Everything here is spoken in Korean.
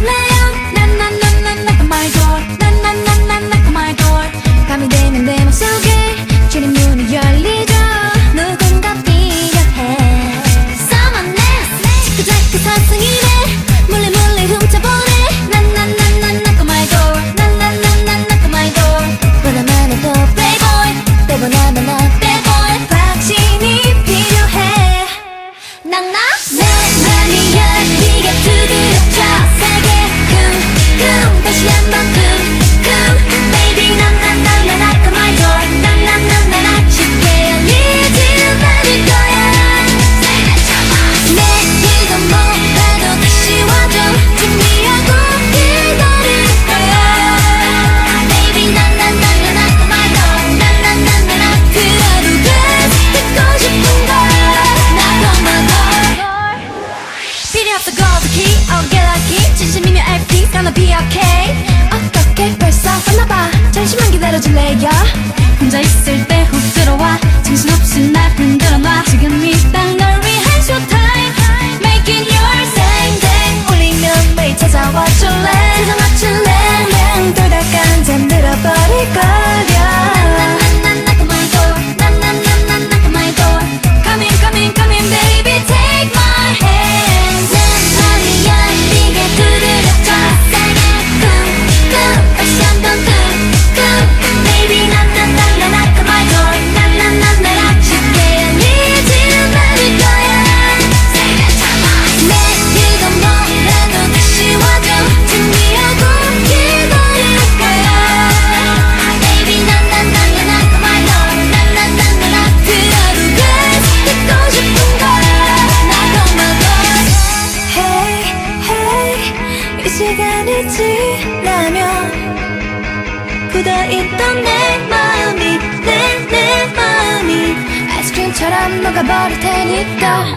let be okay. 어떻게 벌써 왔나봐. 잠시만 기다려줄래요? 시간이 지나면 굳어있던 내 마음이 내 내 마음이. 아이스크림처럼 녹아버릴 테니까. 음.